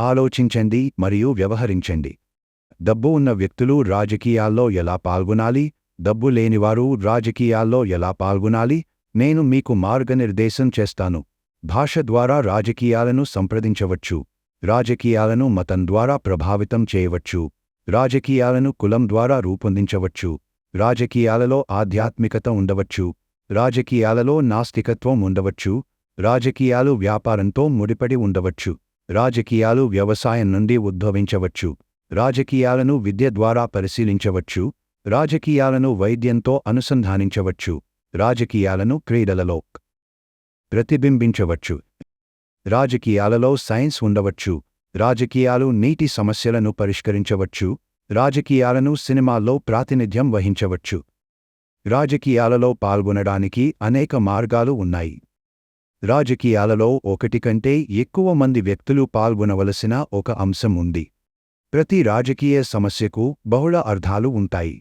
ఆలోచించండి మరియు వ్యవహరించండి. డబ్బు ఉన్న వ్యక్తులు రాజకీయాల్లో ఎలా పాల్గొనాలి? డబ్బు లేనివారు రాజకీయాల్లో ఎలా పాల్గొనాలి? నేను మీకు మార్గనిర్దేశం చేస్తాను. భాష ద్వారా రాజకీయాలను సంప్రదించవచ్చు. రాజకీయాలను మతం ద్వారా ప్రభావితం చేయవచ్చు. రాజకీయాలను కులం ద్వారా రూపొందించవచ్చు. రాజకీయాలలో ఆధ్యాత్మికత ఉండవచ్చు. రాజకీయాలలో నాస్తికత్వం ఉండవచ్చు. రాజకీయాలు వ్యాపారంతో ముడిపడి ఉండవచ్చు. రాజకీయాలు వ్యవసాయం నుండి ఉద్భవించవచ్చు. రాజకీయాలను విద్య ద్వారా పరిశీలించవచ్చు. రాజకీయాలను వైద్యంతో అనుసంధానించవచ్చు. రాజకీయాలను క్రీడలలో ప్రతిబింబించవచ్చు. రాజకీయాలలో సైన్స్ ఉండవచ్చు. రాజకీయాలు నీటి సమస్యలను పరిష్కరించవచ్చు. రాజకీయాలను సినిమాల్లో ప్రాతినిధ్యం వహించవచ్చు. రాజకీయాలలో పాల్గొనడానికి అనేక మార్గాలు ఉన్నాయి. రాజకీయాలలో ఒకటి కంటే ఎక్కువ మంది వ్యక్తులు పాల్గొనవలసిన ఒక అంశం ఉంది. ప్రతి రాజకీయ సమస్యకు బహుళ అర్థాలు ఉంటాయి.